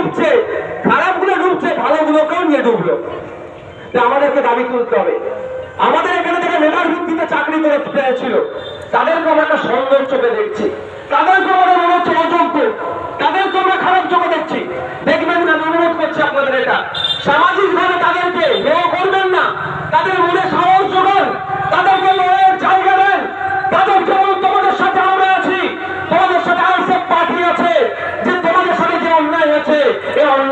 ডুবছে খারাপগুলো ডুবছে ভালো গুলোকেও নিয়ে ডুবলো আমাদেরকে দাবি তুলতে হবে। আমাদের এখানে থেকে মেধার ভিত্তিতে চাকরি করে পেয়েছিল তাদেরকে আমরা একটা সন্দেহ চোখে দেখছি। তাদেরকে আমরা মনে হচ্ছে অযোগ্য তাদেরকে আমরা খারাপ চোখে দেখছি। দেখবেন না অনুরোধ করছি আপনাদের এটা। সামাজিক ভাবে তাদেরকে মেয়ে করবেন না। তাদের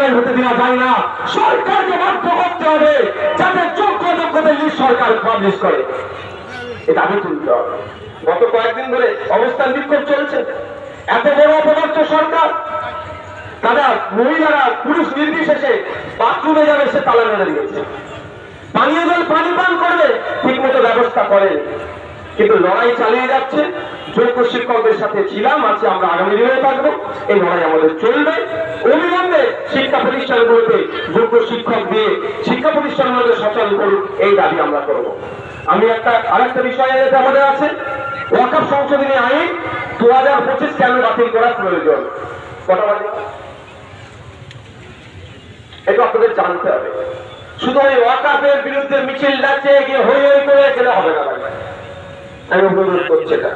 এই হতে দেওয়া যায় না। সরকারকে বাধ্য করতে হবে যাতে যোগ্য যোগ্যদের লিস্ট সরকার পাবলিশ করে। এটা আগে তুলতে হবে। গত কয়েকদিন ধরে অবস্থান বিক্ষোভ চলছে। এত বড় অপদার্থ সরকার, তারা মহিলারা পুরুষ নির্বিশেষে বাথরুমে যাবে, সে তালা মেরে দিয়েছে। পানীয় জল পানি পান করবে ঠিক মতো ব্যবস্থা করে। কিন্তু লড়াই চালিয়ে যাচ্ছে। যোগ্য শিক্ষকদের সাথে ছিলাম, আছে আমরা আগামী থাকব এই লড়াই আমাদের চলবে। অবিলম্বে শিক্ষা প্রতিষ্ঠানগুলোতে যোগ্য শিক্ষক দিয়ে শিক্ষা প্রতিষ্ঠানগুলোকে সচল করুক, এই দাবি আমরা করব। আমি একটা, আরেকটা বিষয় আমাদের আছে। ওয়াকাপ সংশোধনী আইন দু হাজার পঁচিশ কেন বাতিল করা প্রয়োজন? কটা এটা আপনাদের জানতে হবে। শুধু ওই ওয়াকাপের বিরুদ্ধে মিছিল ডাকছে গিয়ে হই হই করে, গেলে হবে না আমি অনুরোধ করছি এটা।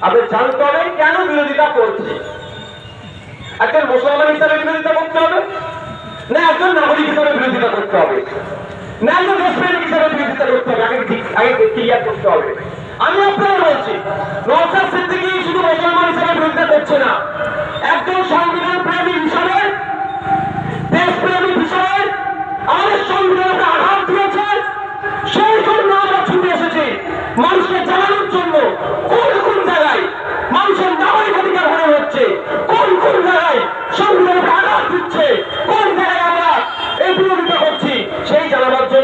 আপনাদের জানতে হবে কেন বিরোধিতা করছে? একজন মুসলমান হিসাবে বিরোধিতা করতে হবে, না একজন নাগরিক হিসাবে বিরোধিতা করতে হবে। না একজন দেশপ্রেমিক হিসাবে বিরোধিতা করতে হবে, আগে ঠিক, আগে ক্লিয়ার করতে হবে। আমি আপনারা বলছি নওসাদ সিদ্দিকী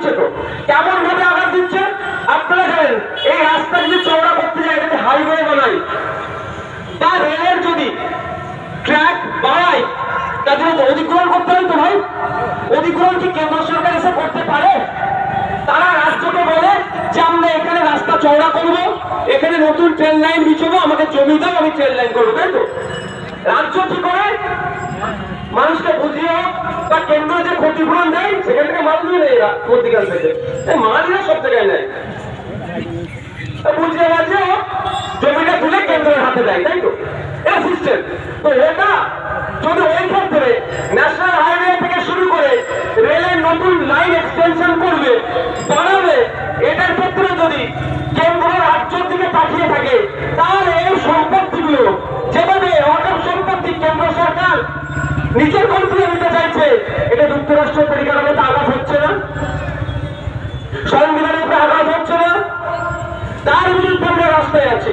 দিচ্ছে তো? কেমন ভাবে আঘাত দিচ্ছে? আপনারা জানেন, এই রাস্তা যদি চওড়া করতে যায়, এটাতে হাইওয়ে বানাই। বা রেলের যদি ট্র্যাক বাড়ায় তাদের তো অধিগ্রহণ করতে হয় তো ভাই? অধিগ্রহণ কি কেন্দ্র সরকার এসে করতে পারে? তারা রাজ্যকে বলে যে, আমরা এখানে রাস্তা চওড়া করব, এখানে নতুন ট্রেন লাইন বিছবো, আমাকে জমি দাও, আমি ট্রেন লাইন করব, তাই তো? রাজ্য কি করে? মানুষকে কেন্দ্র যে ক্ষতিপূরণ দেয় সেখান থেকে মাল দিয়ে এরা মধ্যিখান থেকে মালই সব জায়গায় নেয়। কেন্দ্রের করবে বাড়াবে এটার ক্ষেত্রে যদি কেন্দ্র রাজ্যের দিকে পাঠিয়ে থাকে, তাহলে এই সম্পত্তিগুলো যেভাবে অকাপ সম্পত্তি কেন্দ্র সরকার নিজের কন্ট্রোলে এটা যুক্তরাষ্ট্র পরিকাঠামোতে আঘাত হচ্ছে না সংবিধানের উপরে আঘাত হচ্ছে না, তার বিরুদ্ধে আমরা রাস্তায় আছি।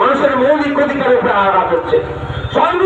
মানুষের মৌলিক অধিকারের উপরে আঘাত হচ্ছে। সংবিধান